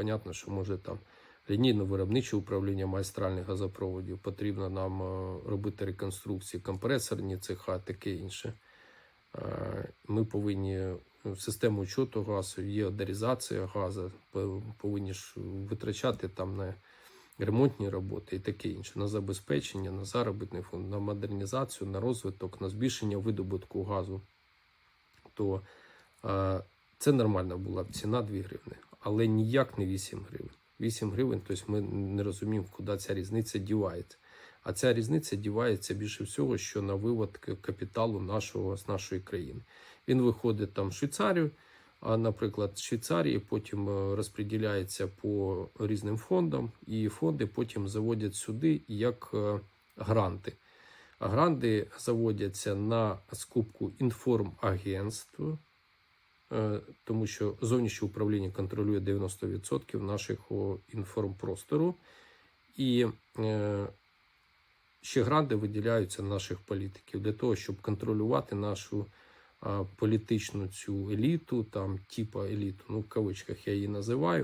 понятно, що може там лінійно-виробниче управління магістральних газопроводів, потрібно нам е, робити реконструкції, компресорні цеха, таке інше. Е, Ми повинні в систему учету газу, є одерізація газу, повинні ж витрачати там на ремонтні роботи і таке інше, на забезпечення, на заробітний фонд, на модернізацію, на розвиток, на збільшення видобутку газу. То е, це нормальна була ціна 2 гривни, але ніяк не 8 гривень. 8 гривень, тобто ми не розуміємо, куди ця різниця дівається. А ця різниця дівається більше всього, що на вивод капіталу нашого з нашої країни. Він виходить там в Швейцарію, а, наприклад, з Швейцарії потім е, розподіляється по різним фондам, і фонди потім заводять сюди як е, гранти. А гранти заводяться на скупку інформагентств, е, тому що зовнішнє управління контролює 90% нашого інформпростору. І е, ще гранди виділяються наших політиків для того, щоб контролювати нашу політичну цю еліту, там, типа еліту, ну в кавичках я її називаю.